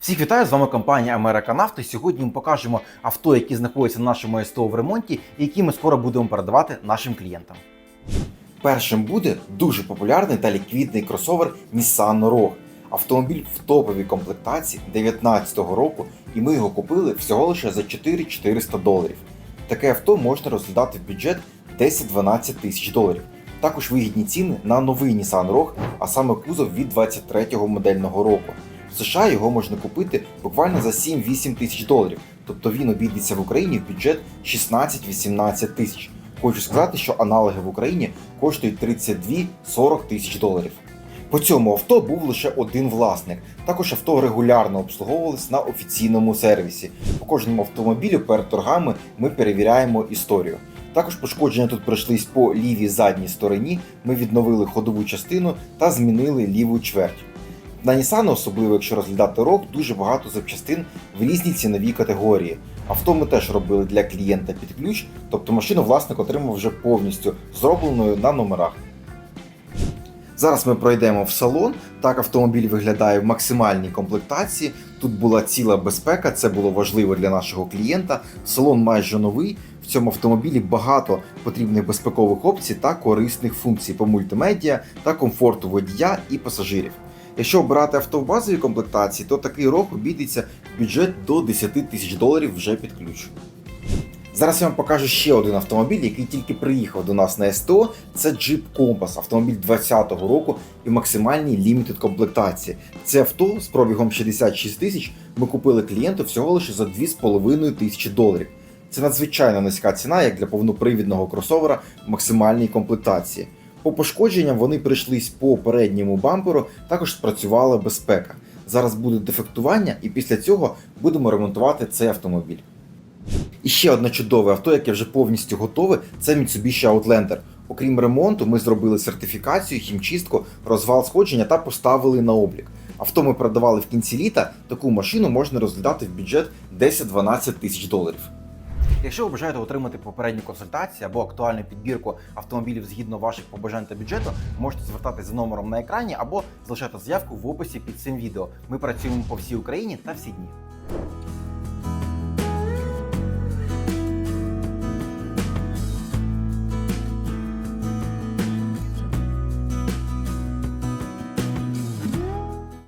Всіх вітаю, з вами компанія Америка Американавто. Сьогодні ми покажемо авто, які знаходяться на нашому СТО в ремонті, і які ми скоро будемо передавати нашим клієнтам. Першим буде дуже популярний та ліквідний кросовер Nissan Rogue. Автомобіль в топовій комплектації 2019 року, і ми його купили всього лише за 4400 доларів. Таке авто можна розглядати в бюджет 10-12 тисяч доларів. Також вигідні ціни на новий Nissan Rogue, а саме кузов від 23-го модельного року. США його можна купити буквально за 7-8 тисяч доларів, тобто він обійдеться в Україні в бюджет 16-18 тисяч. Хочу сказати, що аналоги в Україні коштують 32-40 тисяч доларів. По цьому авто був лише один власник. Також авто регулярно обслуговувалось на офіційному сервісі. По кожному автомобілю перед торгами ми перевіряємо історію. Також пошкодження тут пройшлись по лівій задній стороні. Ми відновили ходову частину та змінили ліву чверть. На Nissan, особливо якщо розглядати рок, дуже багато запчастин в різній ціновій категорії. Авто ми теж робили для клієнта під ключ, тобто машину власник отримав вже повністю зробленою на номерах. Зараз ми пройдемо в салон. Так автомобіль виглядає в максимальній комплектації. Тут була ціла безпека, це було важливо для нашого клієнта. Салон майже новий. В цьому автомобілі багато потрібних безпекових опцій та корисних функцій по мультимедіа та комфорту водія і пасажирів. Якщо обирати авто в базовій комплектації, то такий рок обійдеться в бюджет до 10 тисяч доларів вже під ключ. Зараз я вам покажу ще один автомобіль, який тільки приїхав до нас на СТО. Це Jeep Compass, автомобіль 2020 року і максимальній лімітед комплектації. Це авто з пробігом 66 тисяч ми купили клієнту всього лише за 2,5 тисячі доларів. Це надзвичайно низька ціна, як для повнопривідного кросовера максимальній комплектації. По пошкодженням вони прийшлись по передньому бамперу, також спрацювала безпека. Зараз буде дефектування, і після цього будемо ремонтувати цей автомобіль. І ще одне чудове авто, яке вже повністю готове, це Mitsubishi Outlander. Окрім ремонту, ми зробили сертифікацію, хімчистку, розвал сходження та поставили на облік. Авто ми продавали в кінці літа. Таку машину можна розглядати в бюджет 10-12 тисяч доларів. Якщо ви бажаєте отримати попередню консультацію або актуальну підбірку автомобілів згідно ваших побажань та бюджету, можете звертатися за номером на екрані або залишати заявку в описі під цим відео. Ми працюємо по всій Україні та всі дні.